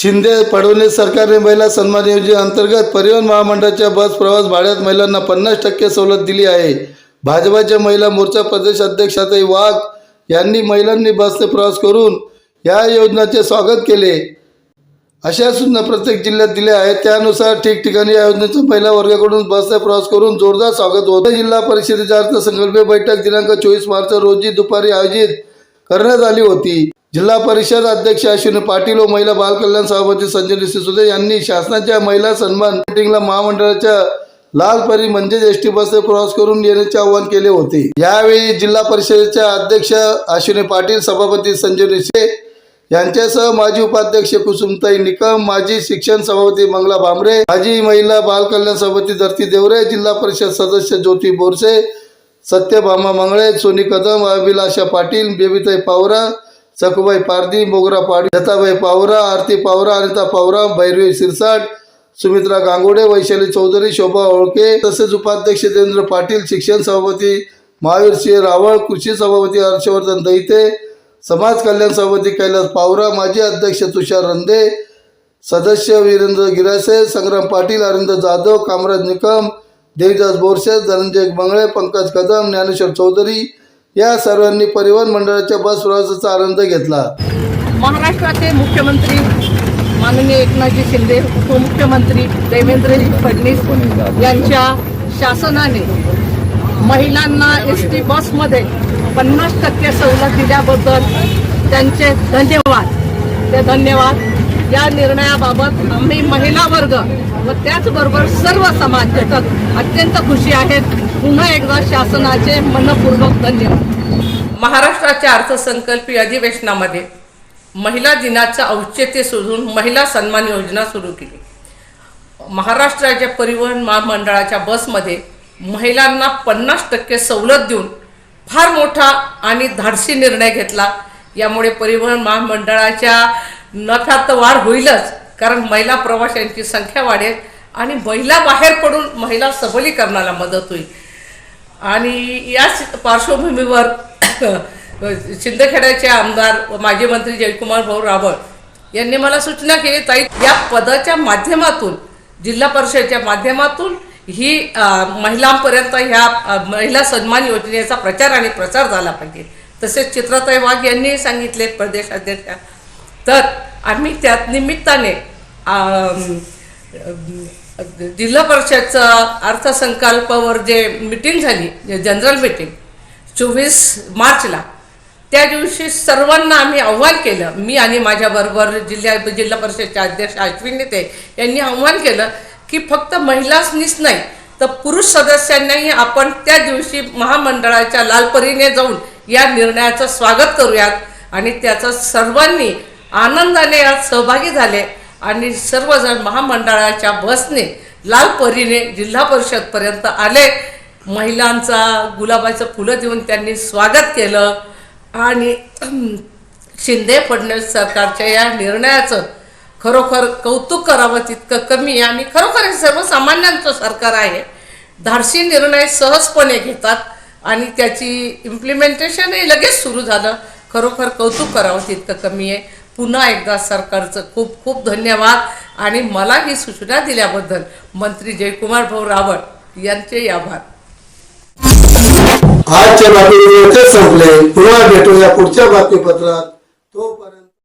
शिंदे पडवणे सरकारने महिला सन्मान योजनेअंतर्गत परिवहन महामंडळाच्या बस प्रवास भाड्यात महिलांना पन्नास टक्के सवलत दिली आहे. भाजपाच्या महिला मोर्चा प्रदेश अध्यक्षाताई वाघ यांनी महिलांनी बसने प्रवास करून या योजनेचे स्वागत केले. अशा सूचना प्रत्येक जिल्ह्यात दिल्या आहेत. त्यानुसार ठिकठिकाणी या योजनेच्या महिला वर्गाकडून बसने प्रवास करून जोरदार स्वागत होते. जिल्हा परिषदेच्या अर्थसंकल्पीय बैठक दिनांक चोवीस मार्च रोजी दुपारी आयोजित करण्यात आली होती. जिल्हा परिषद अध्यक्ष अश्विनी पाटील व महिला बालकल्याण सभापती संजय सिसोदे यांनी शासनाच्या महिला सन्मान मिटिंगला महामंडळाच्या लाल परी म्हणजेच एस टी बसने प्रवास करून येण्याचे आवाहन केले होते. यावेळी जिल्हा परिषदेच्या अध्यक्ष अश्विनी पाटील सभापती संजय निसे यांच्यासह माजी उपाध्यक्ष कुसुमताई निकम माजी शिक्षण सभापती मंगला भांबरे माजी महिला बाल कल्याण सभापती धरती देवरे जिल्हा परिषद सदस्य ज्योती बोरसे सत्यभामा मंगळे सोनी कदम अभिलाषा पाटील बेबीताई पावरा सखुबाई पारदी मोगरा पाडी लताबाई पावरा आरती पावरा अनिता पावरा भैरवी सिरसाट सुमित्रा गांगोडे वैशाली चौधरी शोभा ओळके तसेच उपाध्यक्ष देवेंद्र पाटील शिक्षण सभापती महावीर सिंह रावळ कृषी सभापती हर्षवर्धन दैते समाज कल्याण सभापती कैलास पावरा माजी अध्यक्ष तुषार रंदे सदस्य वीरेंद्र गिरासे संग्राम पाटील अरविंद जाधव कामराज निकम देवीदास बोरसे धनंजय बंगळे पंकज कदम ज्ञानेश्वर चौधरी या सर्वांनी परिवहन मंडळाच्या बस प्रवासाचा आनंद घेतला. महाराष्ट्राचे मुख्यमंत्री माननीय एकनाथजी शिंदे उपमुख्यमंत्री देवेंद्रजी फडणवीस यांच्या शासनाने महिलांना एस टी बसमध्ये पन्नास टक्के सवलत दिल्याबद्दल त्यांचे धन्यवाद. ते धन्यवाद. या निर्णयाबाबत आम्ही महिला वर्ग व त्याचबरोबर सर्व समाज घटक अत्यंत खुशी आहेत. पुन्हा एकदा शासनाचे मनपूर्वक धन्यवाद. महाराष्ट्राच्या अर्थसंकल्पीय अधिवेशनामध्ये महिला दिनाचं औचित्य शोधून महिला सन्मान योजना सुरू केली. महाराष्ट्राच्या परिवहन महामंडळाच्या बसमध्ये महिलांना पन्नास टक्के सवलत देऊन फार मोठा आणि धाडसी निर्णय घेतला. यामुळे परिवहन महामंडळाच्या नफ्यात तर वाढ होईलच कारण महिला प्रवाशांची संख्या वाढेल आणि महिला बाहेर पडून महिला सबलीकरणाला मदत होईल. आणि याच पार्श्वभूमीवर शिंदखेड्याचे आमदार व माजी मंत्री जयकुमार भाऊ रावळ यांनी मला सूचना केली ताई या पदाच्या माध्यमातून जिल्हा परिषदेच्या माध्यमातून ही महिलांपर्यंत ह्या महिला सन्मान योजनेचा प्रचार आणि प्रसार झाला पाहिजे. तसेच चित्रताई वाघ यांनी सांगितले प्रदेशाध्यक्षा तर आम्ही त्यात निमित्ताने जिल्हा परिषदचं अर्थसंकल्पावर जे मिटिंग झाली जनरल मिटिंग चोवीस मार्चला त्या दिवशी सर्वांना आम्ही आव्हान केलं. मी आणि माझ्याबरोबर जिल्हा जिल्हा परिषदचे अध्यक्ष अश्विन नेते यांनी आव्हान केलं की फक्त महिलांनीच नाही तर पुरुष सदस्यांनाही आपण त्या दिवशी महामंडळाच्या लालपरीने जाऊन या निर्णयाचं स्वागत करूयात. आणि त्याचं सर्वांनी आनंदाने यात सहभागी झाले. आणि सर्वजण महामंडळाच्या बसने लाल परीने जिल्हा परिषदपर्यंत आले. महिलांचा गुलाबाचं फुलं देऊन त्यांनी स्वागत केलं. आणि शिंदे फडणवीस सरकारच्या या निर्णयाचं खरोखर कौतुक करावं तितकं कमी आहे. आणि खरोखर हे सर्वसामान्यांचं सरकार आहे. धाडसी निर्णय सहजपणे घेतात आणि त्याची इम्प्लिमेंटेशनही लगेच सुरू झालं. खरोखर कौतुक करावं तितकं कमी आहे. पुन्हा एकदा सरकारचं खूप खूप धन्यवाद. आणि मला ही सूचना दिल्याबद्दल मंत्री जयकुमार भाऊ रावळ यांचे आभार. आजच्या बातमीपत्र संपले. पुन्हा भेटूया पुढच्या बातमीपत्रात. तोपर्यंत